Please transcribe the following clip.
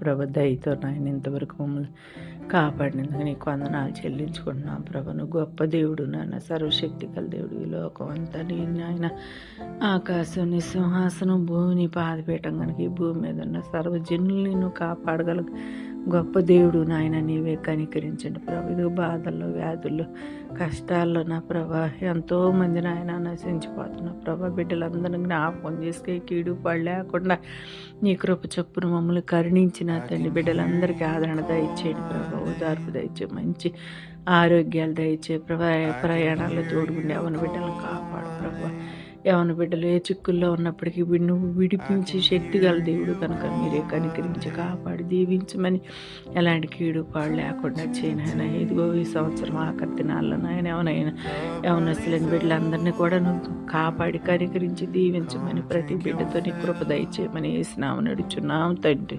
ప్రభ దయతో నాయన ఇంతవరకు మమ్మల్ని కాపాడినందుకు నీకు వందనాలు చెల్లించుకుంటున్నాం ప్రభ. నువ్వు గొప్ప దేవుడు నాయన సర్వశక్తి గల దేవుడు ఈ లోకం అంతా నీ నాయన ఆకాశం నీ సింహాసనం భూమిని పాదపీఠం కనుక ఈ భూమి మీద ఉన్న సర్వజనుల్ని నువ్వు కాపాడగల గొప్ప దేవుడు నాయన నీవే కనికరించండి ప్రభు. ఇది బాధల్లో వ్యాధుల్లో కష్టాల్లో నా ప్రభా. ఎంతో మంది నాయన నశించిపోతున్న ప్రభా. బిడ్డలందరినీ జ్ఞాపకం చేసుకే కీడు పడలేకుండా నీ కృప చొప్పున మమ్మల్ని కరుణించిన తండ్రి బిడ్డలందరికీ ఆదరణ దయచేయండి ప్రభా. ఓదార్పు దయచే మంచి ఆరోగ్యాలు దయచే ప్రభా. ప్రయాణాలు తోడుకుండి అవన బిడ్డలను కాపాడు ప్రభా. యవన బిడ్డలు ఏ చిక్కుల్లో ఉన్నప్పటికీ నువ్వు విడిపించే శక్తి గల దేవుడు. కనుక మీరే కనికరించి కాపాడి దీవించమని ఎలాంటి కీడు పాడు లేకుండా చేయనైనా ఇదిగో ఈ సంవత్సరం ఆఖరి దినాల్లో నాయన ఎవనైనా యవనస్తులని బిడ్డలందరినీ కూడా నువ్వు కాపాడి కనికరించి దీవించమని ప్రతి బిడ్డతో నీ కృప దయచేయమని వేసినాము నడుచున్నాం తండ్రి.